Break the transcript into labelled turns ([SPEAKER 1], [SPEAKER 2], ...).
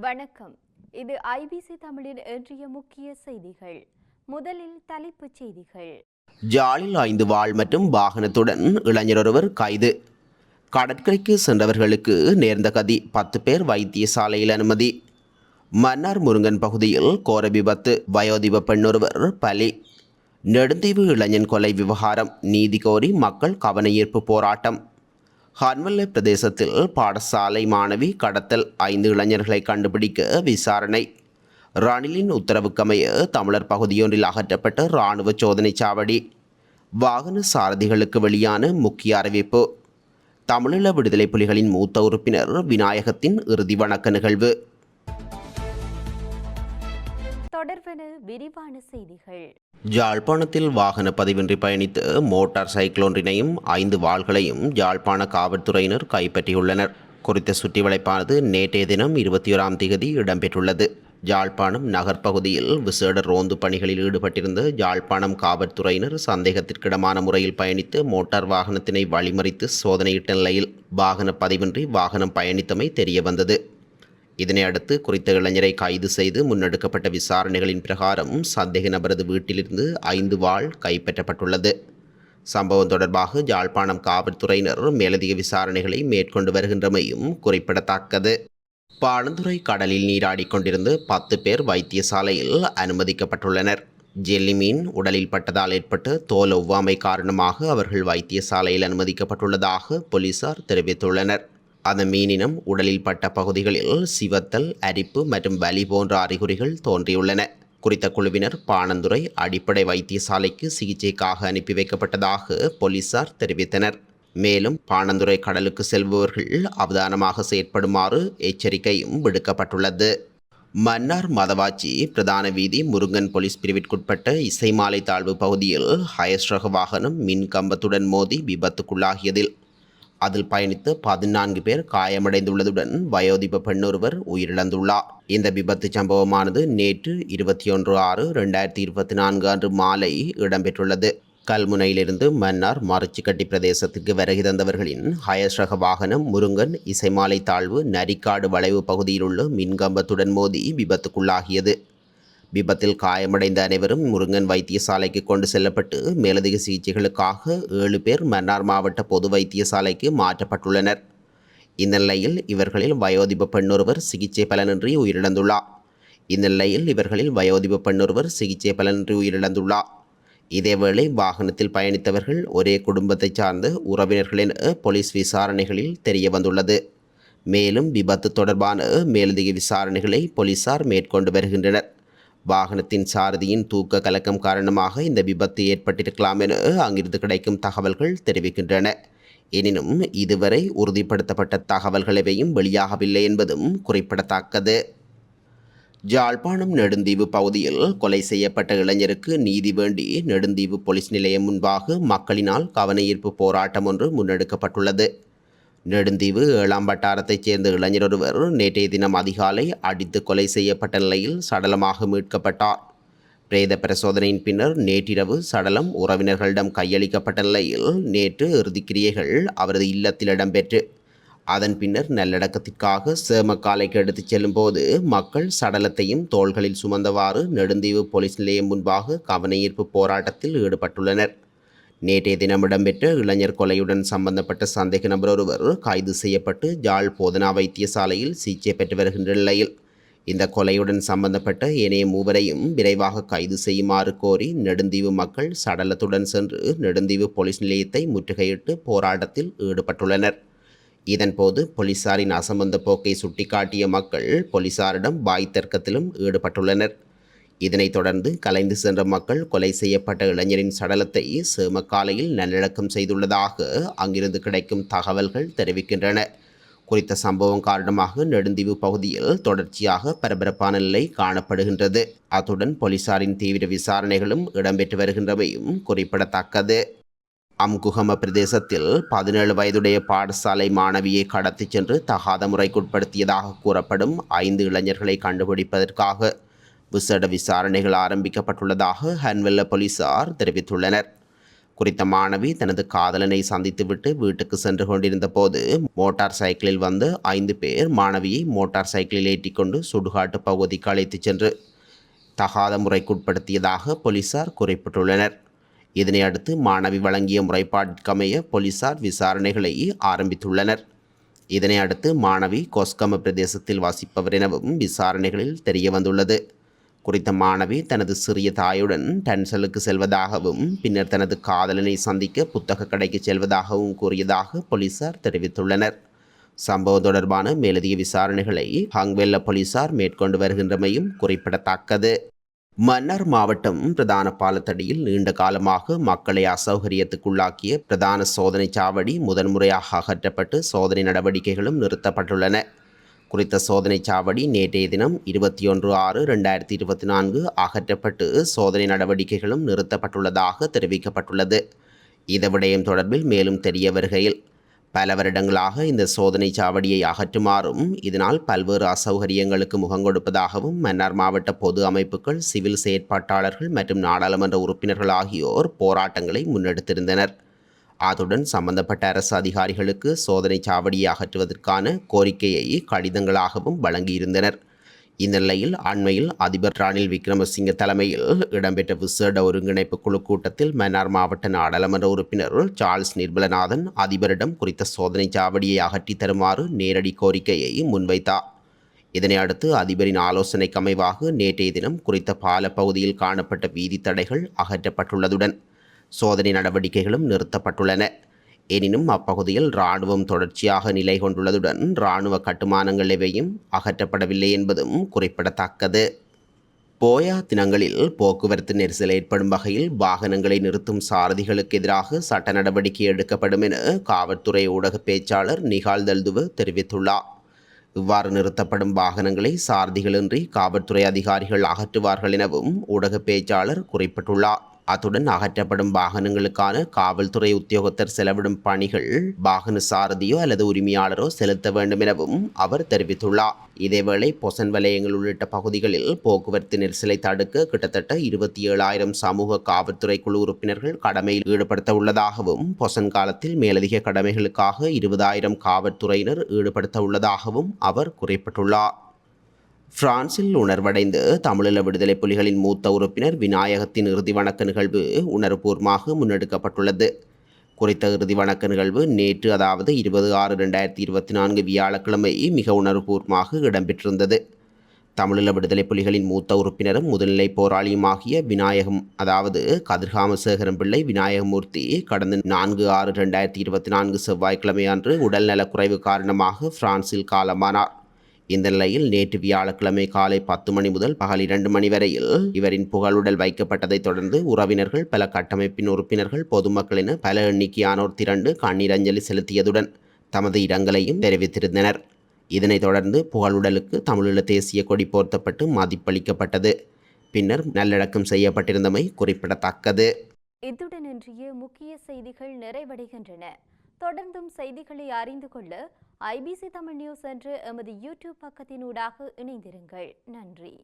[SPEAKER 1] வணக்கம். இது ஐபிசி தமிழின் இன்றைய முக்கிய செய்திகள். முதலில் தலைப்புச் செய்திகள்.
[SPEAKER 2] ஜாலில் ஐந்து வாள் மற்றும் வாகனத்துடன் இளைஞர் ஒருவர் கைது. கடற்கரைக்கு சென்றவர்களுக்கு நேர்ந்த கதி பத்து பேர் வைத்தியசாலையில் அனுமதி. மன்னார் முருங்கன் பகுதியில் கோர விபத்து வயோதிப பெண்ணொருவர் பலி. நெடுந்தீவு இளைஞன் கொலை விவகாரம் நீதி கோரி மக்கள் கவனஈர்ப்பு போராட்டம். ஹன்வல்ல பிரதேசத்தில் பாடசாலை மாணவி கடத்தல் ஐந்து இளைஞர்களை கண்டுபிடிக்க விசாரணை. ரணிலின் உத்தரவுக்கமைய தமிழர் பகுதியொன்றில் அகற்றப்பட்ட இராணுவ சோதனை சாவடி. வாகன சாரதிகளுக்கு வெளியான முக்கிய அறிவிப்பு. தமிழீழ விடுதலை புலிகளின் மூத்த உறுப்பினர் விநாயகத்தின் இறுதி வணக்க நிகழ்வு.
[SPEAKER 1] தொடர்வன விரிவான செய்திகள்.
[SPEAKER 2] யாழ்ப்பாணத்தில் வாகன பதிவின்றி பயணித்து மோட்டார் சைக்கிளொன்றினையும் ஐந்து வாள்களையும் யாழ்ப்பாண காவல்துறையினர் கைப்பற்றியுள்ளனர். குறித்த சுற்றிவளைப்பானது நேற்றைய தினம் இருபத்தி ஓராம் தேதி இடம்பெற்றுள்ளது. யாழ்ப்பாணம் நகர்ப்பகுதியில் விசேட ரோந்து பணிகளில் ஈடுபட்டிருந்த யாழ்ப்பாணம் காவல்துறையினர் சந்தேகத்திற்கிடமான முறையில் பயணித்து மோட்டார் வாகனத்தினை வழிமறித்து சோதனையிட்ட நிலையில் வாகன பதிவின்றி வாகனம் பயணித்தமை தெரியவந்தது. இதனை அடுத்து குறித்த இளைஞரை கைது செய்து முன்னெடுக்கப்பட்ட விசாரணைகளின் பிரகாரம் சந்தேக நபரது வீட்டிலிருந்து ஐந்து வாள் கைப்பற்றப்பட்டுள்ளது. சம்பவம் தொடர்பாக யாழ்ப்பாணம் காவல்துறையினர் மேலதிக விசாரணைகளை மேற்கொண்டு வருகின்றமையும் குறிப்பிடத்தக்கது. பாலந்துறை கடலில் நீராடி கொண்டிருந்து பத்து பேர் வைத்தியசாலையில் அனுமதிக்கப்பட்டுள்ளனர். ஜெல்லி மீன் உடலில் பட்டதால் ஏற்பட்ட தோல் ஒவ்வாமை காரணமாக அவர்கள் வைத்தியசாலையில் அனுமதிக்கப்பட்டுள்ளதாக போலீசார் தெரிவித்துள்ளனர். அந்த மீனினம் உடலில் பட்ட பகுதிகளில் சிவத்தல் அரிப்பு மற்றும் வலி போன்ற அறிகுறிகள் தோன்றியுள்ளன. குறித்த குழுவினர் பாணந்துறை அடிப்படை வைத்தியசாலைக்கு சிகிச்சைக்காக அனுப்பி வைக்கப்பட்டதாக போலீசார் தெரிவித்தனர். மேலும் பாணந்துறை கடலுக்கு செல்பவர்கள் அவதானமாக செயற்படுமாறு எச்சரிக்கையும் விடுக்கப்பட்டுள்ளது. மன்னார் மதவாச்சி பிரதான வீதி முருங்கன் போலீஸ் பிரிவிற்குட்பட்ட இசைமாலை தாழ்வு பகுதியில் ஹயஸ்ரக வாகனம் மின் கம்பத்துடன் மோதி விபத்துக்குள்ளாகியதில் அதில் பயணித்து பதினான்கு பேர் காயமடைந்துள்ளதுடன் வயோதிப பெண்ணொருவர் உயிரிழந்துள்ளார். இந்த விபத்து சம்பவமானது நேற்று இருபத்தி ஒன்று ஆறு ரெண்டாயிரத்தி இருபத்தி நான்கு அன்று மாலை இடம்பெற்றுள்ளது. கல்முனையிலிருந்து மன்னார் மறைச்சிக்கட்டி பிரதேசத்துக்கு வருகை தந்தவர்களின் ஹயஸ் ரக வாகனம் முருங்கன் இசைமாலை தாழ்வு நரிக்காடு வளைவு பகுதியில் உள்ள மின்கம்பத்துடன் மோதி விபத்துக்குள்ளாகியது. விபத்தில் காயமடைந்த அனைவரும் முருங்கன் வைத்தியசாலைக்கு கொண்டு செல்லப்பட்டு மேலதிக சிகிச்சைகளுக்காக ஏழு பேர் மன்னார் மாவட்ட பொது வைத்தியசாலைக்கு மாற்றப்பட்டுள்ளனர். இந்நிலையில் இவர்களில் வயோதிப பெண்ணொருவர் சிகிச்சை பலனின்றி உயிரிழந்துள்ளார். இந்நிலையில் இவர்களில் வயோதிப பெண்ணொருவர் சிகிச்சை பலனின்றி உயிரிழந்துள்ளார். இதேவேளை வாகனத்தில் பயணித்தவர்கள் ஒரே குடும்பத்தைச் சார்ந்த உறவினர்களின் போலீஸ் விசாரணைகளில் தெரிய வந்துள்ளது மேலும் விபத்து தொடர்பான மேலதிக விசாரணைகளை போலீசார் மேற்கொண்டு வருகின்றனர். வாகனத்தின் சாரதியின் தூக்க கலக்கம் காரணமாக இந்த விபத்து ஏற்பட்டிருக்கலாம் என அங்கிருந்து கிடைக்கும் தகவல்கள் தெரிவிக்கின்றன. எனினும் இதுவரை உறுதிப்படுத்தப்பட்ட தகவல்கள் எவையும் வெளியாகவில்லை என்பதும் குறிப்பிடத்தக்கது. ஜாழ்ப்பாணம் நெடுந்தீவு பகுதியில் கொலை செய்யப்பட்ட இளைஞருக்கு நீதி வேண்டி நெடுந்தீவு போலீஸ் நிலையம் முன்பாக மக்களினால் கவனஈர்ப்பு போராட்டம் ஒன்று முன்னெடுக்கப்பட்டுள்ளது. நெடுந்தீவு ஏழாம் வட்டாரத்தைச் சேர்ந்த இளைஞர் ஒருவர் நேற்றைய தினம் அதிகாலை அடித்து கொலை செய்யப்பட்ட நிலையில் சடலமாக மீட்கப்பட்டார். பிரேத பரிசோதனையின் பின்னர் நேற்றிரவு சடலம் உறவினர்களிடம் கையளிக்கப்பட்ட நிலையில் நேற்று இறுதிக்கிரியைகள் அவரது இல்லத்தில் இடம்பெற்று அதன் பின்னர் நல்லடக்கத்திற்காக சேமக்காலைக்கு எடுத்துச் செல்லும்போது மக்கள் சடலத்தையும் தோள்களில் சுமந்தவாறு நெடுந்தீவு போலீஸ் நிலையம் முன்பாக கவனஈர்ப்பு போராட்டத்தில் ஈடுபட்டுள்ளனர். நேற்றைய தினம் இடம்பெற்ற இளைஞர் கொலையுடன் சம்பந்தப்பட்ட சந்தேக நபர் ஒருவர் கைது செய்யப்பட்டு ஜாழ் போதனா வைத்தியசாலையில் சிகிச்சை பெற்று வருகின்ற நிலையில் இந்த கொலையுடன் சம்பந்தப்பட்ட ஏனைய மூவரையும் விரைவாக கைது செய்யுமாறு கோரி நெடுந்தீவு மக்கள் சடலத்துடன் சென்று நெடுந்தீவு போலீஸ் நிலையத்தை முற்றுகையிட்டு போராட்டத்தில் ஈடுபட்டுள்ளனர். இதன்போது போலீசாரின் அசம்பந்த போக்கை சுட்டிக்காட்டிய மக்கள் போலீசாரிடம் வாய் தர்க்கத்திலும் ஈடுபட்டுள்ளனர். இதனைத் தொடர்ந்து கலைந்து சென்ற மக்கள் கொலை செய்யப்பட்ட இளைஞரின் சடலத்தை சேமக்காலையில் நல்லடக்கம் செய்துள்ளதாக அங்கிருந்து கிடைக்கும் தகவல்கள் தெரிவிக்கின்றன. குறித்த சம்பவம் காரணமாக நெடுந்தீவு பகுதியில் தொடர்ச்சியாக பரபரப்பான நிலை காணப்படுகின்றது. அத்துடன் போலீசாரின் தீவிர விசாரணைகளும் இடம்பெற்று வருகின்றமையும் குறிப்பிடத்தக்கது. அம்குகம பிரதேசத்தில் பதினேழு வயதுடைய பாடசாலை மாணவியை கடத்திச் சென்று தகாத முறைக்குட்படுத்தியதாக கூறப்படும் ஐந்து இளைஞர்களை கண்டுபிடிப்பதற்காக விசேட விசாரணைகள் ஆரம்பிக்கப்பட்டுள்ளதாக ஹன்வெல்ல போலீசார் தெரிவித்துள்ளனர். குறித்த மாணவி தனது காதலனை சந்தித்துவிட்டு வீட்டுக்கு சென்று கொண்டிருந்த போது மோட்டார் சைக்கிளில் வந்து ஐந்து பேர் மாணவியை மோட்டார் சைக்கிளில் ஏற்றிக்கொண்டு சுடுகாட்டு பகுதிக்கு அழைத்துச் சென்று தகாத முறைக்குட்படுத்தியதாக போலீசார் குறிப்பிட்டுள்ளனர். இதனை அடுத்து மாணவி வழங்கிய முறைப்பாட்டிற்கமைய போலீசார் விசாரணைகளை ஆரம்பித்துள்ளனர். இதனை அடுத்து மாணவி கொஸ்கம பிரதேசத்தில் வசிப்பவர் எனவும் விசாரணைகளில் தெரிய வந்துள்ளது குறித்த மாணவி தனது சிறிய தாயுடன் டன்சலுக்கு செல்வதாகவும் பின்னர் தனது காதலனை சந்திக்க புத்தக கடைக்கு செல்வதாகவும் கூறியதாக போலீசார் தெரிவித்துள்ளனர். சம்பவம் தொடர்பான மேலதிக விசாரணைகளை ஹாங்வெல்ல போலீசார் மேற்கொண்டு வருகின்றமையும் குறிப்பிடத்தக்கது. மன்னர் மாவட்டம் பிரதான பாலத்தடியில் நீண்ட காலமாக மக்களை அசௌகரியத்துக்குள்ளாக்கிய பிரதான சோதனை சாவடி முதன்முறையாக அகற்றப்பட்டு சோதனை நடவடிக்கைகளும் நிறுத்தப்பட்டுள்ளன. குறித்த சோதனை சாவடி நேற்றைய தினம் இருபத்தி ஒன்று ஆறு ரெண்டாயிரத்தி இருபத்தி நான்கு அகற்றப்பட்டு சோதனை நடவடிக்கைகளும் நிறுத்தப்பட்டுள்ளதாக தெரிவிக்கப்பட்டுள்ளது. இந்த விடயம் தொடர்பில் மேலும் தெரிய வருகையில் பல வருடங்களாக இந்த சோதனை சாவடியை அகற்றுமாறும் இதனால் பல்வேறு அசௌகரியங்களுக்கு முகம் கொடுப்பதாகவும் மன்னார் மாவட்ட பொது அமைப்புகள் சிவில் செயற்பாட்டாளர்கள் மற்றும் நாடாளுமன்ற உறுப்பினர்கள் ஆகியோர் போராட்டங்களை முன்னெடுத்திருந்தனர். அதுடன் சம்பந்தப்பட்ட அரசு அதிகாரிகளுக்கு சோதனை சாவடியை அகற்றுவதற்கான கோரிக்கையை கடிதங்களாகவும் வழங்கியிருந்தனர். இந்நிலையில் அண்மையில் அதிபர் ரணில் விக்ரமசிங்க தலைமையில் இடம்பெற்ற விசேட ஒருங்கிணைப்பு குழு கூட்டத்தில் மன்னார் மாவட்ட நாடாளுமன்ற உறுப்பினர் சார்ல்ஸ் நிர்மலநாதன் அதிபரிடம் குறித்த சோதனை சாவடியை அகற்றித் தருமாறு நேரடி கோரிக்கையை முன்வைத்தார். இதனை அடுத்து அதிபரின் ஆலோசனைக்கு அமைவாக நேற்றைய தினம் குறித்த பால பகுதியில் காணப்பட்ட வீதி தடைகள் அகற்றப்பட்டுள்ளதுடன் சோதனை நடவடிக்கைகளும் நிறுத்தப்பட்டுள்ளன. எனினும் அப்பகுதியில் இராணுவம் தொடர்ச்சியாக நிலை கொண்டுள்ளதுடன் இராணுவ கட்டுமானங்கள் எவையும் அகற்றப்படவில்லை என்பதும் குறிப்பிடத்தக்கது. போயா தினங்களில் போக்குவரத்து நெரிசல் ஏற்படும் வகையில் வாகனங்களை நிறுத்தும் சாரதிகளுக்கு எதிராக சட்ட நடவடிக்கை எடுக்கப்படும் என காவல்துறை ஊடக பேச்சாளர் நிகால் தல்துவ தெரிவித்துள்ளார். இவ்வாறு நிறுத்தப்படும் வாகனங்களை சாரதிகளின்றி காவல்துறை அதிகாரிகள் அகற்றுவார்கள் எனவும் ஊடக பேச்சாளர் குறிப்பிட்டுள்ளார். அத்துடன் அகற்றப்படும் வாகனங்களுக்கான காவல்துறை உத்தியோகத்தர் செலவிடும் பணிகள் வாகன சாரதியோ அல்லது உரிமையாளரோ செலுத்த வேண்டும் எனவும் அவர் தெரிவித்துள்ளார். இதேவேளை பொசன் வலயங்கள் உள்ளிட்ட பகுதிகளில் போக்குவரத்து நெரிசலை தடுக்க கிட்டத்தட்ட இருபத்தி ஏழாயிரம் சமூக காவல்துறை குழு உறுப்பினர்கள் கடமையில் ஈடுபடுத்த உள்ளதாகவும் பொசன் காலத்தில் மேலதிக கடமைகளுக்காக இருபதாயிரம் காவல்துறையினர் ஈடுபடுத்த உள்ளதாகவும் அவர் குறிப்பிட்டுள்ளார். பிரான்சில் உணர்வடைந்து தமிழீழ விடுதலை புலிகளின் மூத்த உறுப்பினர் விநாயகத்தின் இறுதி வணக்க நிகழ்வு உணர்வுபூர்வமாக முன்னெடுக்கப்பட்டுள்ளது. குறித்த இறுதி வணக்க நிகழ்வு நேற்று அதாவது இருபது ஆறு ரெண்டாயிரத்தி இருபத்தி நான்கு வியாழக்கிழமை மிக உணர்வுபூர்வமாக இடம்பெற்றிருந்தது. தமிழீழ விடுதலை புலிகளின் மூத்த உறுப்பினரும் முதுநிலை போராளியுமாகிய விநாயகம் அதாவது கதிர்காமசேகரம் பிள்ளை விநாயகமூர்த்தி கடந்த நான்கு ஆறு ரெண்டாயிரத்தி இருபத்தி நான்கு செவ்வாய்க்கிழமை அன்று உடல்நலக்குறைவு காரணமாக பிரான்சில் காலமானார். இந்த நிலையில் நேற்று வியாழக்கிழமை காலை பத்து மணி முதல் பகல் இரண்டு மணி வரையில் இவரின் புகழுடல் வைக்கப்பட்டதைத் தொடர்ந்து உறவினர்கள் பல கட்டமைப்பின் உறுப்பினர்கள் பொதுமக்கள் என பல எண்ணிக்கையானோர் திரண்டு கண்ணீர் அஞ்சலி செலுத்தியதுடன் தமது இரங்கலையும் தெரிவித்திருந்தனர். இதனைத் தொடர்ந்து புகழுடலுக்கு தமிழீழ தேசிய கொடி போர்த்தப்பட்டு மதிப்பளிக்கப்பட்டது. பின்னர் நல்லடக்கம் செய்யப்பட்டிருந்தமை குறிப்பிடத்தக்கது.
[SPEAKER 1] இத்துடன் இன்றைய முக்கிய செய்திகள் நிறைவடைகின்றன. தொடர்ந்தும் செய்திகளை அறிந்து கொள்ள ஐபிசி தமிழ் நியூஸ் என்று எமது யூடியூப் பக்கத்தினூடாக இணைந்திருங்கள். நன்றி.